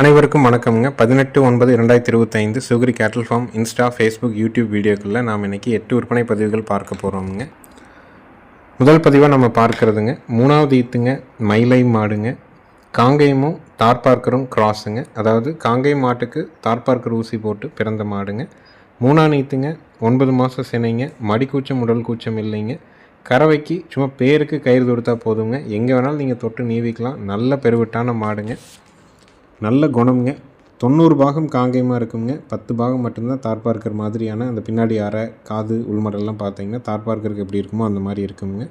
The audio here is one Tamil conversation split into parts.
அனைவருக்கும் வணக்கம்ங்க. பதினெட்டு ஒன்பது இரண்டாயிரத்தி இருபத்தைந்து சுகிரி கேட்டல் ஃபார்ம் இன்ஸ்டா ஃபேஸ்புக் யூடியூப் வீடியோக்களில் நாம் இன்றைக்கி எட்டு விற்பனை பதிவுகள் பார்க்க போகிறோமுங்க முதல் பதிவாக நம்ம பார்க்குறதுங்க. மூணாவது ஈத்துங்க மயிலை மாடுங்க. காங்கேயமும் தார்பார்க்கரும் கிராஸுங்க. அதாவது காங்கேய மாட்டுக்கு தார்பார்க்கர் ஊசி போட்டு பிறந்த மாடுங்க. மூணாவது ஈத்துங்க ஒன்பது மாதம் சினைங்க. மடிக்கூச்சம் உடல் கூச்சம் இல்லைங்க. கறவைக்கு சும்மா பேருக்கு கயிறு தொடுத்தா போதுங்க. எங்கே வேணாலும் நீங்கள் தொட்டு நீவிக்கலாம். நல்ல பெருவிட்டான மாடுங்க. நல்ல குணம்ங்க. தொண்ணூறு பாகம் காங்கேயமாக இருக்குங்க. பத்து பாகம் மட்டும்தான் தார்பார்க்கர் மாதிரியான அந்த பின்னாடி அரை காது உள்மடல்லாம் பார்த்தீங்கன்னா தார்பார்க்கருக்கு எப்படி இருக்குமோ அந்த மாதிரி இருக்குங்க.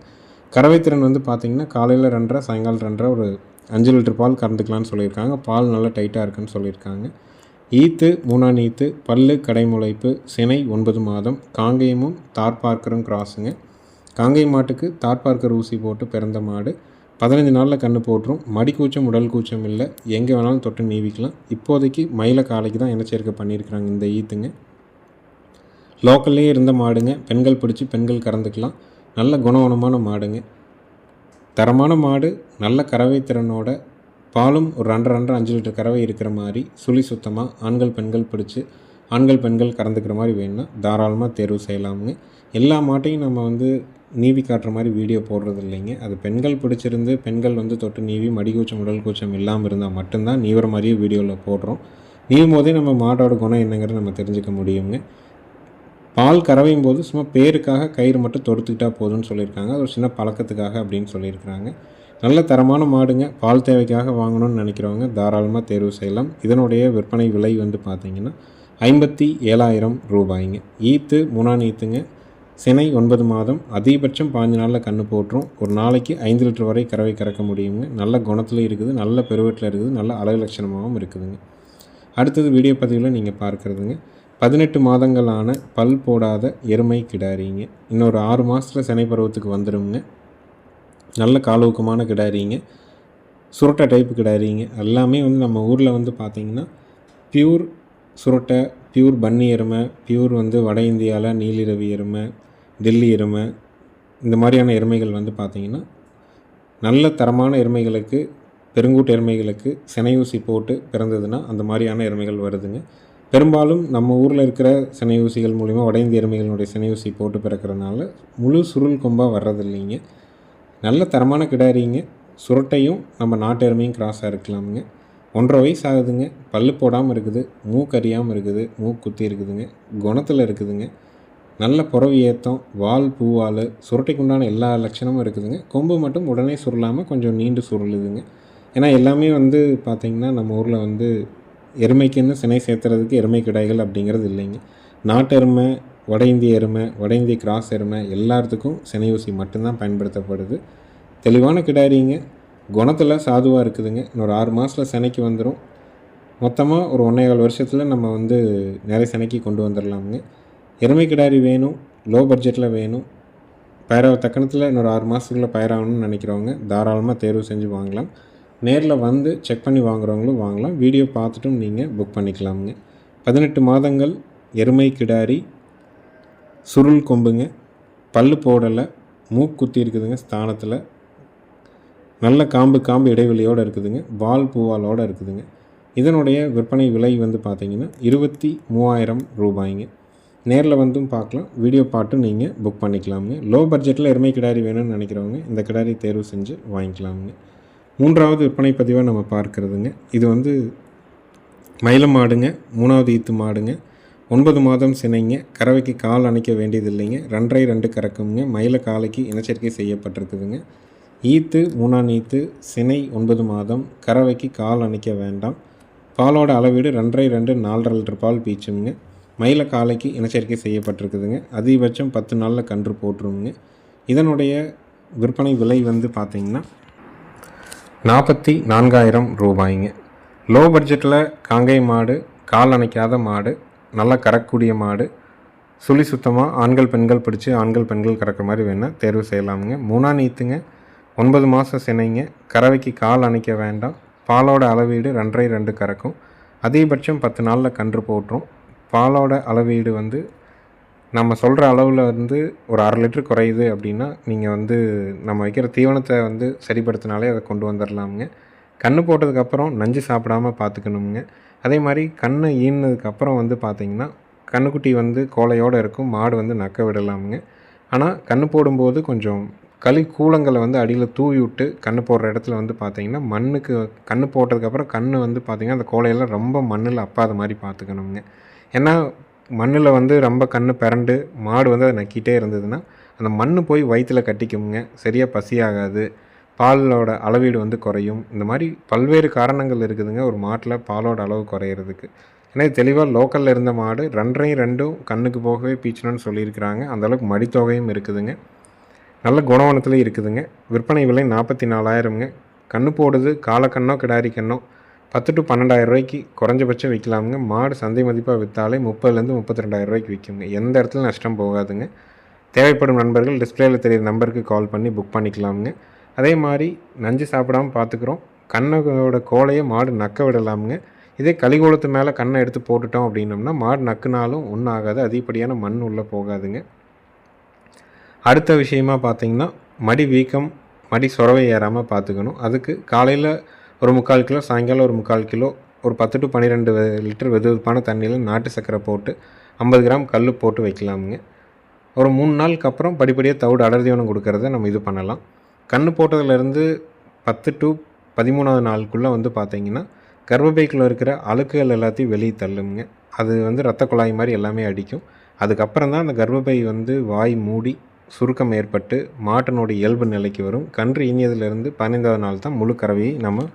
கறவை திறன் வந்து பார்த்திங்கன்னா காலையில் ரெண்டரை சாயங்காலம் ரெண்டரை ஒரு அஞ்சு லிட்டர் பால் கறந்துக்கலான்னு சொல்லியிருக்காங்க. பால் நல்லா டைட்டாக இருக்குன்னு சொல்லியிருக்காங்க. ஈத்து மூணாம் ஈத்து பல்லு கடைமுளைப்பு சினை ஒன்பது மாதம் காங்கேயமும் தார்பார்க்கரும் கிராஸுங்க. காங்கேயம் மாட்டுக்கு தார்பார்க்கர் ஊசி போட்டு பிறந்த மாடு. பதினஞ்சு நாளில் கன்று போட்டுரும். மடி கூச்சம் உடல் கூச்சம் இல்லை. எங்கே வேணாலும் தொட்டு நீவிக்கலாம். இப்போதைக்கு மயில காலைக்கு தான் இனச்சேர்க்கை பண்ணியிருக்கிறாங்க இந்த ஈத்துங்க. லோக்கல்லையே இருந்த மாடுங்க. பெண்கள் பிடிச்சி பெண்கள் கறந்துக்கலாம். நல்ல குணவனமான மாடுங்க. தரமான மாடு நல்ல கறவை திறனோட பாலும் ஒரு ரெண்டரை ரெண்டரை அஞ்சு லிட்டர் கறவை இருக்கிற மாதிரி சுழி சுத்தமாக ஆண்கள் பெண்கள் பிடிச்சி ஆண்கள் பெண்கள் கறந்துக்கிற மாதிரி வேணும்னா தாராளமாக தேர்வு செய்யலாமுங்க. எல்லா மாட்டையும் நம்ம வந்து நீவி காட்டுற மாதிரி வீடியோ போடுறது இல்லைங்க. அது பெண்கள் பிடிச்சிருந்து பெண்கள் வந்து தொட்டு நீவி மடிக்கூச்சம் உடல் கூச்சம் இல்லாமல் இருந்தால் மட்டும்தான் நீவுற மாதிரியே வீடியோவில் போடுறோம். நீவும் போதே நம்ம மாடோட குணம் என்னங்கிறத நம்ம தெரிஞ்சுக்க முடியுங்க. பால் கறவையும் போது சும்மா பேருக்காக கயிறு மட்டும் தொடுத்துக்கிட்டா போதும்னு சொல்லியிருக்காங்க. அது ஒரு சின்ன பழக்கத்துக்காக அப்படின்னு சொல்லியிருக்கிறாங்க. நல்ல தரமான மாடுங்க. பால் தேவைக்காக வாங்கணும்னு நினைக்கிறவங்க தாராளமாக தேர்வு செய்யலாம். இதனுடைய விற்பனை விலை வந்து பார்த்தீங்கன்னா ஐம்பத்தி ஏழாயிரம் ரூபாய்ங்க. ஈத்து முனான் ஈத்துங்க. சினை ஒன்பது மாதம் அதிகபட்சம் பாஞ்சு நாளில் கன்று போட்டுரும். ஒரு நாளைக்கு ஐந்து லிட்டர் வரை கறவை கறக்க முடியுங்க. நல்ல குணத்தில் இருக்குது நல்ல பெருவெட்டில் இருக்குது நல்ல அழகு லட்சணமாகவும் இருக்குதுங்க. அடுத்தது வீடியோ பதிவில் நீங்கள் பார்க்குறதுங்க. பதினெட்டு மாதங்களான பல் போடாத எருமை கிடாரிங்க. இன்னொரு ஆறு மாதத்தில் சினை பருவத்துக்கு வந்துடுங்க நல்ல காலூக்கமான கிடாரிங்க. சுரட்டை டைப்பு கிடாரிங்க. எல்லாமே வந்து நம்ம ஊரில் வந்து பார்த்திங்கன்னா பியூர் சுரட்டை பியூர் பன்னி எருமை பியூர் வந்து வட இந்தியாவில் நீலிரவி எருமை டெல்லி எருமை இந்த மாதிரியான எருமைகள் வந்து பார்த்திங்கன்னா நல்ல தரமான எருமைகளுக்கு பெருங்கூட்டு எருமைகளுக்கு சினையூசி போட்டு பிறந்ததுன்னா அந்த மாதிரியான எருமைகள் வருதுங்க. பெரும்பாலும் நம்ம ஊரில் இருக்கிற சினையூசிகள் மூலிமா வட இந்திய எருமைகளுடைய சினையூசி போட்டு பிறக்கிறதுனால முழு சுருள் கொம்பாக வர்றதில்லைங்க. நல்ல தரமான கிடாரிங்க. சுரட்டையும் நம்ம நாட்டு எருமையும் கிராஸாக இருக்கலாமுங்க. ஒன்றரை வயசு ஆகுதுங்க பல்லு போடாமல் இருக்குது. மூக்கறியாமல் இருக்குது. மூக்கு குத்தி இருக்குதுங்க. குணத்தில் இருக்குதுங்க. நல்ல புறவி ஏத்தம் வால் பூவால் சுருட்டைக்குண்டான எல்லா லட்சணமும் இருக்குதுங்க. கொம்பு மட்டும் உடனே சுருளாமல் கொஞ்சம் நீண்டு சுருளுதுங்க. ஏன்னா எல்லாமே வந்து பார்த்திங்கன்னா நம்ம ஊரில் வந்து எருமைக்குன்னு சினை சேர்த்துறதுக்கு எருமை கிடாய்கள் அப்படிங்கிறது இல்லைங்க. நாட்டு எருமை வட இந்திய எருமை வட இந்திய கிராஸ் எருமை எல்லாத்துக்கும் சினை ஊசி மட்டும்தான் பயன்படுத்தப்படுது. தெளிவான கிடாரிங்க. குணத்தில் சாதுவாக இருக்குதுங்க. இன்னொரு ஆறு மாதத்தில் சினைக்கு வந்துடும் மொத்தமாக ஒரு ஒன்றே கால் வருஷத்தில் நம்ம வந்து நிறைய சினைக்கு கொண்டு வந்துடலாமுங்க எருமை கிடாரி வேணும் லோ பட்ஜெட்டில் வேணும். பயிராக தக்கணத்தில் இன்னொரு ஆறு மாதத்துக்குள்ளே பயிராகணும்னு நினைக்கிறவங்க தாராளமாக தேர்வு செஞ்சு வாங்கலாம். நேரில் வந்து செக் பண்ணி வாங்குறவங்களும் வாங்கலாம். வீடியோ பார்த்துட்டும் நீங்கள் புக் பண்ணிக்கலாமுங்க. பதினெட்டு மாதங்கள் எருமை கிடாரி சுருள் கொம்புங்க பல்லு போடலை மூக்கு குத்தி இருக்குதுங்க ஸ்தானத்தில். நல்ல காம்பு காம்பு இடைவெளியோடு இருக்குதுங்க வால் பூவாலோடு இருக்குதுங்க. இதனுடைய விற்பனை விலை வந்து பார்த்திங்கன்னா இருபத்தி மூவாயிரம் ரூபாய்ங்க. நேரில் வந்தும் பார்க்கலாம். வீடியோ பாட்டும் நீங்கள் புக் பண்ணிக்கலாமுங்க. லோ பட்ஜெட்டில் எருமை கிடாரி வேணும்னு நினைக்கிறவங்க இந்த கிடாரி தேர்வு செஞ்சு வாங்கிக்கலாமுங்க. மூன்றாவது விற்பனை பதிவாக நம்ம பார்க்குறதுங்க. இது வந்து மயிலம் மாடுங்க மூணாவது ஈத்து மாடுங்க. ஒன்பது மாதம் சினைங்க கறவைக்கு கால் அணைக்க வேண்டியதில்லைங்க. ரெண்டரை ரெண்டு கறக்குங்க. மயில காலைக்கு இனச்சரிக்கை செய்யப்பட்டிருக்குதுங்க. ஈத்து மூணாம் ஈத்து சினை ஒன்பது மாதம் கறவைக்கு கால் அணைக்க வேண்டாம். பாலோட அளவீடு ரெண்டரை ரெண்டு நாலரை லிட்டர் பால் பீச்சுங்க. மயில காலைக்கு இனச்சேர்க்கை செய்யப்பட்டிருக்குதுங்க. அதிகபட்சம் பத்து நாளில் கன்று போட்டுருவோங்க. இதனுடைய விற்பனை விலை வந்து பார்த்திங்கன்னா நாற்பத்தி நான்காயிரம் ரூபாய்ங்க. லோ பட்ஜெட்டில் காங்கை மாடு கால் அணைக்காத மாடு நல்லா கறக்கக்கூடிய மாடு சுழி சுத்தமாக ஆண்கள் பெண்கள் பிடிச்சி ஆண்கள் பெண்கள் கறக்கிற மாதிரி வேணால் தேர்வு செய்யலாமுங்க. மூணா நீத்துங்க ஒன்பது மாதம் சினைங்க. கறவைக்கு கால் அணைக்க வேண்டாம். பாலோட அளவீடு ரெண்டரை ரெண்டு கறக்கும். அதிகபட்சம் பத்து நாளில் கன்று போட்டுரும். பாலோட அளவீடு வந்து நம்ம சொல்கிற அளவில் வந்து ஒரு அரை லிட்டர் குறையுது அப்படின்னா நீங்கள் வந்து நம்ம வைக்கிற தீவனத்தை வந்து சரிப்படுத்தினாலே அதை கொண்டு வந்துடலாமுங்க கன்று போட்டதுக்கப்புறம் நஞ்சு சாப்பிடாம பார்த்துக்கணுங்க அதே மாதிரி கண்ணை ஈனதுக்கப்புறம் வந்து பார்த்திங்கன்னா கன்றுக்குட்டி வந்து கோலையோடு இருக்கும் மாடு வந்து நக்க விடலாமுங்க. ஆனால் கன்று போடும்போது கொஞ்சம் களி கூலங்களை வந்து அடியில் தூவி விட்டு கன்று போடுற இடத்துல வந்து பார்த்திங்கன்னா மண்ணுக்கு கன்று போட்டதுக்கப்புறம் கன்று வந்து பார்த்திங்கன்னா அந்த கோலையெல்லாம் ரொம்ப மண்ணில் அப்பாத மாதிரி பார்த்துக்கணுங்க ஏன்னா மண்ணில் வந்து ரொம்ப கன்று பிறண்டு மாடு வந்து அதை நக்கிட்டே இருந்ததுன்னா அந்த மண் போய் வயிற்றில் கட்டிக்குங்க. சரியாக பசியாகாது. பாலோட அளவீடு வந்து குறையும். இந்த மாதிரி பல்வேறு காரணங்கள் இருக்குதுங்க. ஒரு மாட்டில் பாலோட அளவு குறையிறதுக்கு. ஏன்னா தெளிவாக லோக்கலில் இருந்த மாடு ரெண்டரையும் ரெண்டும் கண்ணுக்கு போகவே பீச்சணும்னு சொல்லியிருக்கிறாங்க. அந்தளவுக்கு மடித்தொகையும் இருக்குதுங்க. நல்ல குணவனத்துலேயும் இருக்குதுங்க. விற்பனை விலை நாற்பத்தி நாலாயிரம்ங்க. கன்று போடுது காலக்கண்ணோ கிடாரி கண்ணோ. பத்து டு பன்னெண்டாயிரம் ரூபாய்க்கு குறைஞ்சபட்சம் விற்கலாமுங்க. மாடு சந்தை மதிப்பாக விற்றாலே முப்பதுலேருந்து முப்பத்தி ரெண்டாயிரம் ரூபாய்க்கு விற்குங்க. எந்த இடத்துல நஷ்டம் போகாதுங்க. தேவைப்படும் நண்பர்கள் டிஸ்பிளேயில் தெரியிற நம்பருக்கு கால் பண்ணி புக் பண்ணிக்கலாமுங்க. அதே மாதிரி நஞ்சு சாப்பிடாமல் பார்த்துக்குறோம் கண்ணோட கோலையை மாடு நக்க விடலாமுங்க. இதே கலிகோலத்து மேலே கண்ணை எடுத்து போட்டுட்டோம் அப்படின்னோம்னா மாடு நக்குனாலும் ஒன்றும் ஆகாது அதிகப்படியான மண் உள்ளே போகாதுங்க. அடுத்த விஷயமா பார்த்தீங்கன்னா மடி வீக்கம் மடி சொரவை ஏறாமல் பார்த்துக்கணும் அதுக்கு காலையில் ஒரு முக்கால் கிலோ சாயங்காலம் ஒரு முக்கால் கிலோ ஒரு பத்து டு பன்னிரெண்டு லிட்டர் வெது வெதுப்பான தண்ணியில் நாட்டு சர்க்கரை போட்டு ஐம்பது கிராம் கல் போட்டு வைக்கலாமுங்க. ஒரு மூணு நாளுக்கு அப்புறம் படிப்படியாக தவிடு அடர்தீவனம் கொடுக்கறத நம்ம இது பண்ணலாம். கன்று போட்டதுலேருந்து பத்து டு பதிமூணாவது நாளுக்குள்ளே வந்து பார்த்தீங்கன்னா கர்ப்பப்பைக்குள்ளே இருக்கிற அழுக்குகள் எல்லாத்தையும் வெளியே தள்ளுங்க. அது வந்து ரத்த குழாய் மாதிரி எல்லாமே அடிக்கும். அதுக்கப்புறம் தான் அந்த கர்ப்பப்பை வந்து வாய் மூடி சுருக்கம் ஏற்பட்டு மாட்டினோட இயல்பு நிலைக்கு வரும். கன்று இனியதுலேருந்து பதினைந்தாவது நாள் தான் முழு கறவையை நம்ம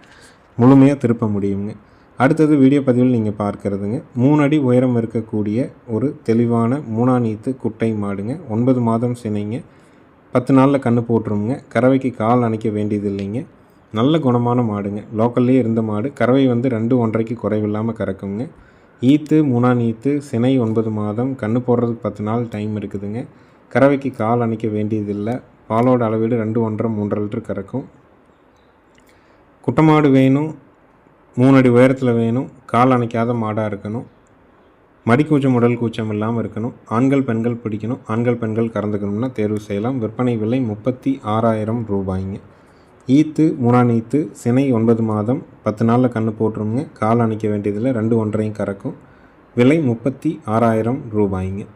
முழுமையாக திருப்ப முடியுங்க அடுத்தது வீடியோ பதிவில் நீங்கள் பார்க்கறதுங்க. மூணு அடி உயரம் இருக்கக்கூடிய ஒரு தெளிவான மூணாநீத்து குட்டை மாடுங்க. ஒன்பது மாதம் சினைங்க. பத்து நாளில் கன்று போட்டுருங்க கறவைக்கு கால் அணைக்க வேண்டியது இல்லைங்க நல்ல குணமான மாடுங்க. லோக்கல்லே இருந்த மாடு. கறவை வந்து ரெண்டு ஒன்றரைக்கு குறைவில்லாமல் கறக்குங்க. ஈத்து மூணாம் ஈத்து சினை ஒன்பது மாதம். கன்று போடுறதுக்கு பத்து நாள் டைம் இருக்குதுங்க. கறவைக்கு கால் அணைக்க வேண்டியதில்லை. பாலோட அளவீடு ரெண்டு ஒன்றரை மூன்றரை லிட்டர் கறக்கும். குட்டமாடு வேணும். மூணு அடி உயரத்தில் வேணும். கால் அணைக்காத மாடாக இருக்கணும். மடிக்கூச்சம் உடல் கூச்சம் இல்லாமல் இருக்கணும். ஆண்கள் பெண்கள் பிடிக்கணும். ஆண்கள் பெண்கள் கறந்துக்கணும்னா தேர்வு செய்யலாம். விற்பனை விலை முப்பத்தி ஆறாயிரம் ரூபாய்ங்க. ஈத்து மூணாம் ஈத்து சினை ஒன்பது மாதம். பத்து நாளில் கன்று போட்டுருங்க. கால் அணைக்க வேண்டியதில் ரெண்டு ஒன்றையும் கறக்கும். விலை முப்பத்தி ஆறாயிரம் ரூபாய்ங்க.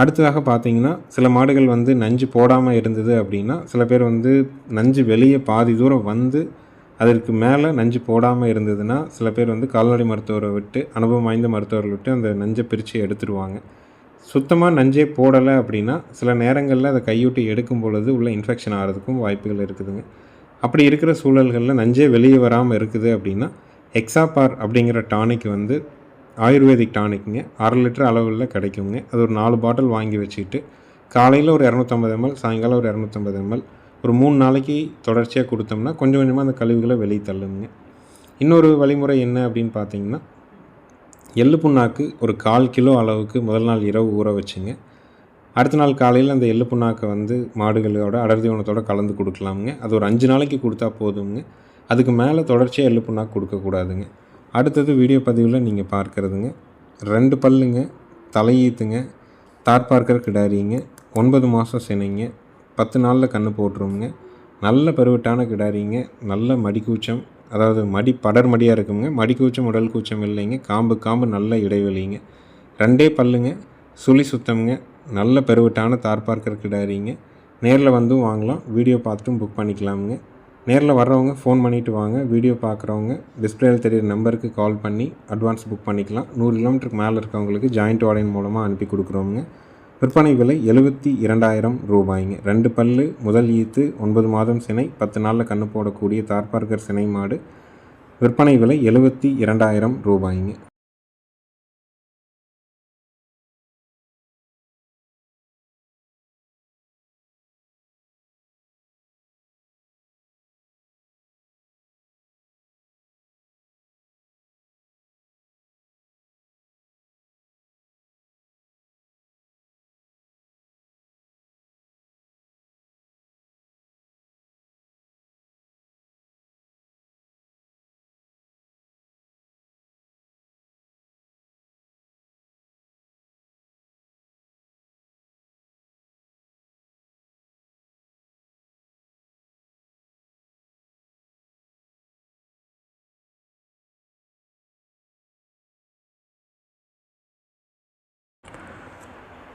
அடுத்ததாக பார்த்தீங்கன்னா சில மாடுகள் வந்து நஞ்சு போடாமல் இருந்தது அப்படின்னா சில பேர் வந்து நஞ்சு வெளியே பாதி தூரம் வந்து அதற்கு மேலே நஞ்சு போடாமல் இருந்ததுன்னா சில பேர் வந்து கால்நடை மருத்துவரை விட்டு அனுபவம் வாய்ந்த மருத்துவர்கள் விட்டு அந்த நஞ்சை பிரித்து எடுத்துருவாங்க. சுத்தமாக நஞ்சே போடலை அப்படின்னா சில நேரங்களில் அதை கையூட்டி எடுக்கும் பொழுது உள்ள இன்ஃபெக்ஷன் ஆகிறதுக்கும் வாய்ப்புகள் இருக்குதுங்க. அப்படி இருக்கிற சூழல்களில் நஞ்சே வெளியே வராமல் இருக்குது அப்படின்னா எக்ஸாபார் அப்படிங்கிற டானிக் வந்து ஆயுர்வேதிக் டானிக்குங்க. அரை லிட்டர் அளவில் கிடைக்குங்க. அது ஒரு நாலு பாட்டில் வாங்கி வச்சுக்கிட்டு காலையில் ஒரு இரநூத்தம்பது எம்எல் சாயங்காலம் ஒரு இரநூத்தம்பது எம்எல் ஒரு மூணு நாளைக்கு தொடர்ச்சியாக கொடுத்தோம்னா கொஞ்சம் கொஞ்சமாக அந்த கழிவுகளை வெளியே தள்ளுங்க. இன்னொரு வழிமுறை என்ன அப்படின்னு பார்த்தீங்கன்னா எள்ளு புண்ணாக்கு ஒரு கால் கிலோ அளவுக்கு முதல் நாள் இரவு ஊற வச்சுங்க. அடுத்த நாள் காலையில் அந்த எள்ளு புண்ணாக்கை வந்து மாடுகளோட அடர்தீவனத்தோட கலந்து கொடுக்கலாமுங்க. அது ஒரு அஞ்சு நாளைக்கு கொடுத்தா போதுங்க அதுக்கு மேலே தொடர்ச்சியாக எள்ளு புண்ணாக்கு கொடுக்கக்கூடாதுங்க. அடுத்தது வீடியோ பதிவில் நீங்கள் பார்க்குறதுங்க. ரெண்டு பல்லுங்க தலையீத்துங்க தார் பார்க்கர் கிடாரிங்க ஒன்பது மாதம் சினைங்க பத்து நாளில் கன்று போட்டுருவோங்க நல்ல பருவட்டான கிடாரிங்க நல்ல மடிக்கூச்சம் அதாவது மடி படர் மடியாக இருக்குங்க. மடிக்கூச்சம் உடல் கூச்சம் இல்லைங்க. காம்பு காம்பு நல்ல இடைவெளிங்க. ரெண்டே பல்லுங்க சுழி சுத்தம்ங்க நல்ல பெருவிட்டான தார் பார்க்கர் கிடாரிங்க. நேரில் வந்தும் வாங்கலாம் வீடியோ பார்த்துட்டும் புக் பண்ணிக்கலாமுங்க. நேரில் வர்றவங்க ஃபோன் பண்ணிவிட்டு வாங்க வீடியோ பார்க்குறவங்க டிஸ்பிளேயில் தெரியிற நம்பருக்கு கால் பண்ணி அட்வான்ஸ் புக் பண்ணிக்கலாம். நூறு கிலோமீட்டருக்கு மேலே இருக்கவங்களுக்கு ஜாயிண்ட் ஆர்டரின் மூலமாக அனுப்பி கொடுக்குறோங்க விற்பனை விலை எழுபத்தி இரண்டாயிரம் ரூபாய்ங்க. ரெண்டு பல்லு முதல் ஈத்து ஒன்பது மாதம் சினை பத்து நாளில் கண்ணு போடக்கூடிய தார்பார்கர் சினை மாடு. விற்பனை விலை எழுபத்தி இரண்டாயிரம் ரூபாய்ங்க.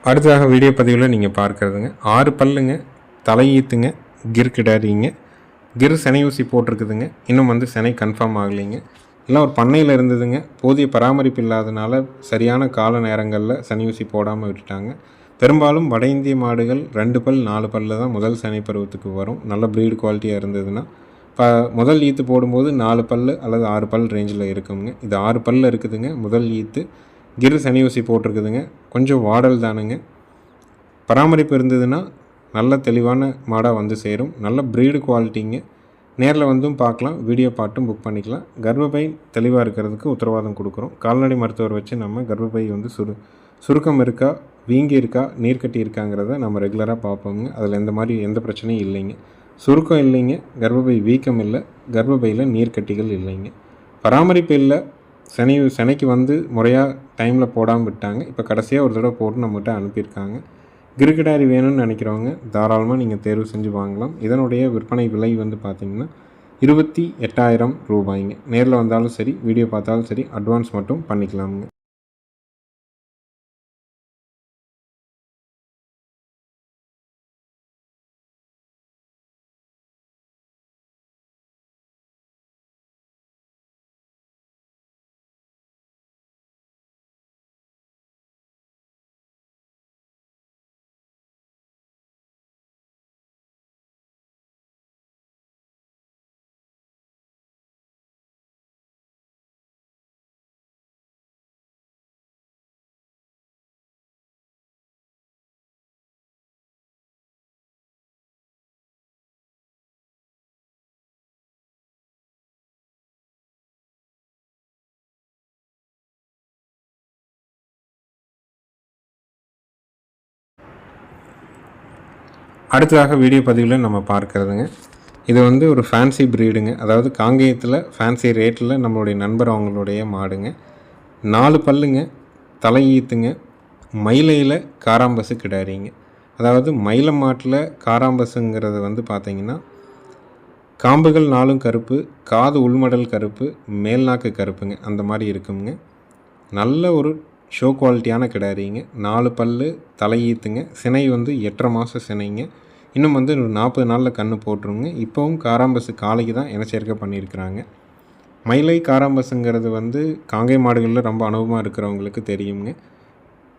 அடுத்ததாக வீடியோ பதிவில் நீங்கள் பார்க்குறதுங்க. ஆறு பல்லுங்க தலையீத்துங்க கிர் கிடாரிங்க. கிர் செனை ஊசி போட்டிருக்குதுங்க. இன்னும் வந்து செனை கன்ஃபார்ம் ஆகலைங்க. எல்லாம் ஒரு பண்ணையில் இருந்ததுங்க. போதிய பராமரிப்பு இல்லாதனால சரியான கால நேரங்களில் சனி ஊசி போடாமல் விட்டுட்டாங்க. பெரும்பாலும் வட இந்திய மாடுகள் ரெண்டு பல் நாலு பல்லில் தான் முதல் சனி பருவத்துக்கு வரும். நல்ல ப்ரீடு குவாலிட்டியாக இருந்ததுன்னா இப்போ முதல் ஈத்து போடும்போது நாலு பல் அல்லது ஆறு பல் ரேஞ்சில் இருக்குங்க. இது ஆறு பல்லில் இருக்குதுங்க. முதல் ஈத்து கிரு சனி ஊசி போட்டிருக்குதுங்க. கொஞ்சம் வாடல் தானுங்க. பராமரிப்பு இருந்ததுன்னா நல்ல தெளிவான மாடாக வந்து சேரும். நல்ல ப்ரீடு குவாலிட்டிங்க நேரில் வந்தும் பார்க்கலாம். வீடியோ பாட்டும் புக் பண்ணிக்கலாம். கர்ப்பப்பை தெளிவாக இருக்கிறதுக்கு உத்தரவாதம் கொடுக்குறோம். கால்நடை மருத்துவர் வச்சு நம்ம கர்ப்பப்பை வந்து சுரு சுருக்கம் இருக்கா வீங்கி இருக்கா நீர் கட்டி இருக்காங்கிறத நம்ம ரெகுலராக பார்ப்போங்க அதில் எந்த மாதிரி எந்த பிரச்சனையும் இல்லைங்க. சுருக்கம் இல்லைங்க. கர்ப்பப்பை வீக்கம் இல்லை. கர்ப்பப்பையில் நீர்க்கட்டிகள் இல்லைங்க. பராமரிப்பு இல்லை. சனி சனிக்கு வந்து முறையாக டைமில் போடாமல் விட்டாங்க. இப்போ கடைசியாக ஒரு தடவை போட்டு நம்மகிட்ட அனுப்பியிருக்காங்க. கிரிக்கெட்டாரி வேணும்னு நினைக்கிறவங்க தாராளமாக நீங்கள் தேர்வு செஞ்சு வாங்கலாம். இதனுடைய விற்பனை விலை வந்து பார்த்திங்கன்னா இருபத்தி எட்டாயிரம் ரூபாய்ங்க. நேரில் வந்தாலும் சரி வீடியோ பார்த்தாலும் சரி அட்வான்ஸ் மட்டும் பண்ணிக்கலாமுங்க. அடுத்ததாக வீடியோ பதிவில் நம்ம பார்க்குறதுங்க. இது வந்து ஒரு ஃபேன்சி ப்ரீடுங்க அதாவது காங்கேயத்தில் ஃபேன்சி ரேட்டில் நம்மளுடைய நண்பர் அவங்களுடைய மாடுங்க. நாலு பல்லுங்க தலையீத்துங்க மயிலையில் காராம்பசு கிடாரிங்க. அதாவது மயில மாட்டில் காராம்பசுங்கிறது வந்து பார்த்திங்கன்னா காம்புகள் நாளும் கருப்பு காது உள்மடல் கருப்பு மேல்நாக்கு கருப்புங்க. அந்த மாதிரி இருக்குங்க. நல்ல ஒரு ஷோ குவாலிட்டியான கிடாரிங்க நாலு பல் தலையீத்துங்க சினை வந்து எட்டரை மாதம் சினைங்க. இன்னும் வந்து ஒரு நாற்பது நாளில் கன்று போட்டுருங்க. இப்போவும் காராம்பசு காலைக்கு தான் இனச்சேர்க்கை பண்ணியிருக்கிறாங்க. மயிலை காராம்பசுங்கிறது வந்து காங்கை மாடுகளில் ரொம்ப அனுபவமாக இருக்கிறவங்களுக்கு தெரியுங்க.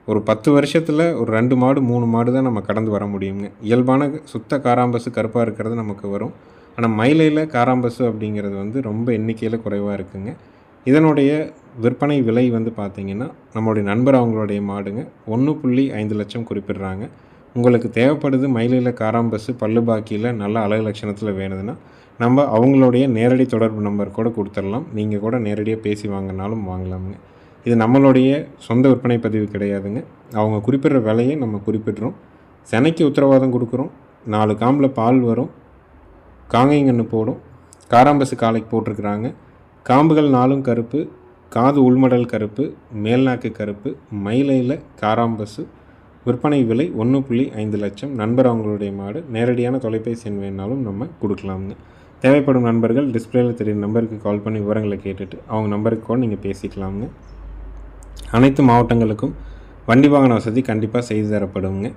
ஒரு பத்து வருஷத்தில் ஒரு ரெண்டு மாடு மூணு மாடு தான் நம்ம கடந்து வர முடியுங்க. இயல்பான சுத்த காராம்பசு கருப்பாக இருக்கிறது நமக்கு வரும். ஆனால் மயிலையில் காராம்பசு அப்படிங்கிறது வந்து ரொம்ப எண்ணிக்கையில் குறைவாக இருக்குங்க. இதனுடைய விற்பனை விலை வந்து பார்த்திங்கன்னா நம்மளுடைய நண்பர் அவங்களுடைய மாடுங்க ஒன்று புள்ளி ஐந்து லட்சம் குறிப்பிடுறாங்க. உங்களுக்கு தேவைப்படுது மயிலையில் காராம்பஸ் பல்லு பாக்கியில் நல்ல அழகு லட்சணத்தில் வேணுதுன்னா நம்ம அவங்களுடைய நேரடி தொடர்பு நம்பர் கூட கொடுத்துடலாம். நீங்கள் கூட நேரடியாக பேசி வாங்கினாலும் வாங்கலாமுங்க. இது நம்மளுடைய சொந்த விற்பனை பதிவு கிடையாதுங்க. அவங்க குறிப்பிட்ற விலையை நம்ம குறிப்பிட்றோம். செனைக்கு உத்தரவாதம் கொடுக்குறோம். நாலு காம்பில் பால் வரும். காங்கைங்கன்று போடும். காராம்பசு காலைக்கு போட்டிருக்கிறாங்க. காம்புகள் நாலும் கருப்பு காது உள்மடல் கருப்பு மேல்நாக்கு கருப்பு மயிலையில் காராம்பசு விற்பனை விலை ஒன்று புள்ளி ஐந்து லட்சம். நண்பர் அவங்களுடைய மாடு. நேரடியான தொலைபேசி எண் வேணாலும் நம்ம கொடுக்கலாமுங்க தேவைப்படும் நண்பர்கள் டிஸ்பிளேயில் தெரியும் நம்பருக்கு கால் பண்ணி விவரங்களை கேட்டுட்டு அவங்க நம்பருக்கு கூட நீங்கள் பேசிக்கலாமுங்க அனைத்து மாவட்டங்களுக்கும் வண்டி வாகன வசதி கண்டிப்பாக செய்து தரப்படுங்க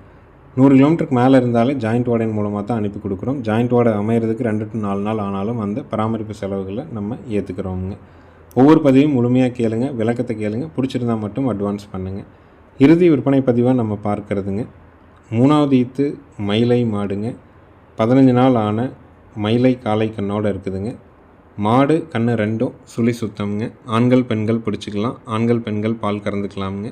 நூறு கிலோமீட்டருக்கு மேலே இருந்தாலே ஜாயிண்ட் வார்டன் மூலமாக தான் அனுப்பி கொடுக்குறோம். ஜாயிண்ட் வார்டு அமையிறதுக்கு ரெண்டு டு நாலு நாள் ஆனாலும் அந்த பராமரிப்பு செலவுகளை நம்ம ஏற்றுக்கிறோமுங்க ஒவ்வொரு பதிவையும் முழுமையாக கேளுங்க விளக்கத்தை கேளுங்க பிடிச்சிருந்தால் மட்டும் அட்வான்ஸ் பண்ணுங்கள் இறுதி விற்பனை பதிவாக நம்ம பார்க்குறதுங்க. மூணாவது ஈத்து மயிலை மாடுங்க. பதினஞ்சு நாள் ஆன மயிலை காலை கண்ணோடு இருக்குதுங்க. மாடு கண்ணு ரெண்டும் சுழி சுத்தம்ங்க. ஆண்கள் பெண்கள் பிடிச்சிக்கலாம். ஆண்கள் பெண்கள் பால் கறந்துக்கலாமுங்க.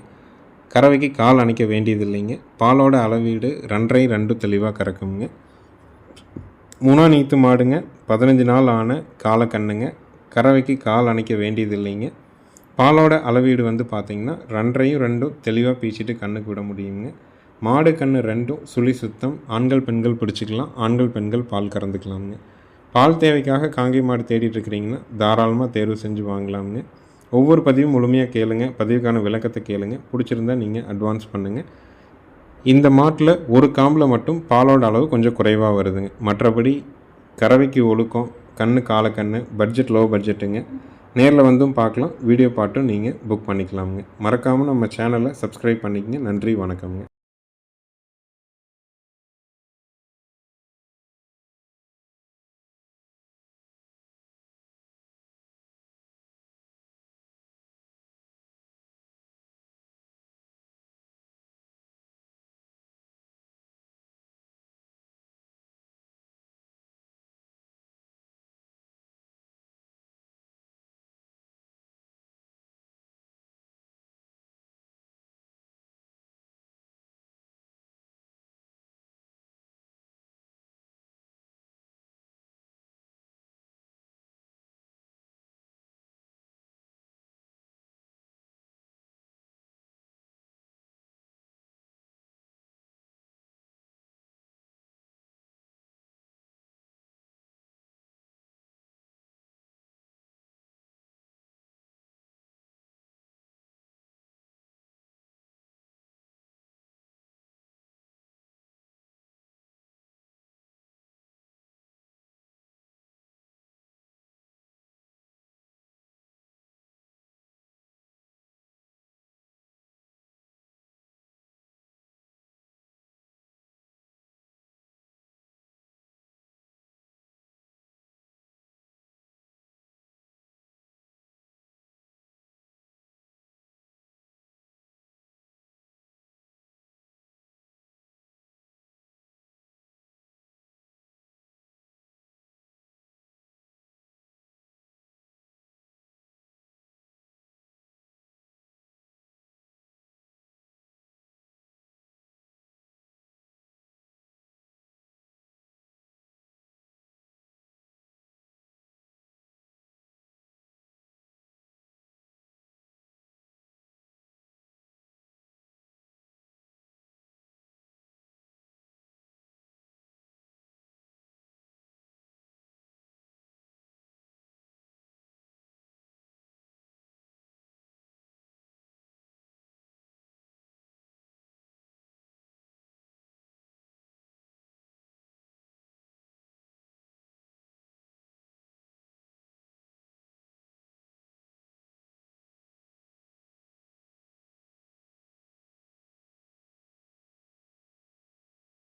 கறவைக்கு கால் அணைக்க வேண்டியது இல்லைங்க பாலோட அளவீடு ரெண்டரை ரெண்டும் தெளிவாக கறக்குங்க. மூணா நீத்து மாடுங்க. பதினஞ்சு நாள் ஆன காலை கண்ணுங்க. கறவைக்கு கால் அணைக்க வேண்டியது இல்லைங்க பாலோட அளவீடு வந்து பார்த்திங்கன்னா ரெண்டரையும் ரெண்டும் தெளிவாக பீச்சிட்டு கண்ணுக்கு விட முடியுங்க. மாடு கன்று ரெண்டும் சுழி சுத்தம். ஆண்கள் பெண்கள் பிடிச்சிக்கலாம். ஆண்கள் பெண்கள் பால் கறந்துக்கலாமுங்க. பால் தேவைக்காக காங்கை மாடு தேடிட்டு இருக்கிறீங்கன்னா தாராளமாக தேர்வு செஞ்சு வாங்கலாமுங்க. ஒவ்வொரு பதிவும் முழுமையாக கேளுங்க. பதிவுக்கான விளக்கத்தை கேளுங்க. பிடிச்சிருந்தா நீங்கள் அட்வான்ஸ் பண்ணுங்கள் இந்த மாட்டில் ஒரு காம்பில் மட்டும் பாலோட அளவு கொஞ்சம் குறைவாக வருதுங்க. மற்றபடி கறவைக்கு ஒழுக்கம் கண்ணு காலக்கண்ணு பட்ஜெட் லோ பட்ஜெட்டுங்க நேரில் வந்தும் பார்க்கலாம் வீடியோ பாட்டும் நீங்கள் புக் பண்ணிக்கலாமுங்க. மறக்காமல் நம்ம சேனலை சப்ஸ்கிரைப் பண்ணிக்கங்க. நன்றி வணக்கம்ங்க.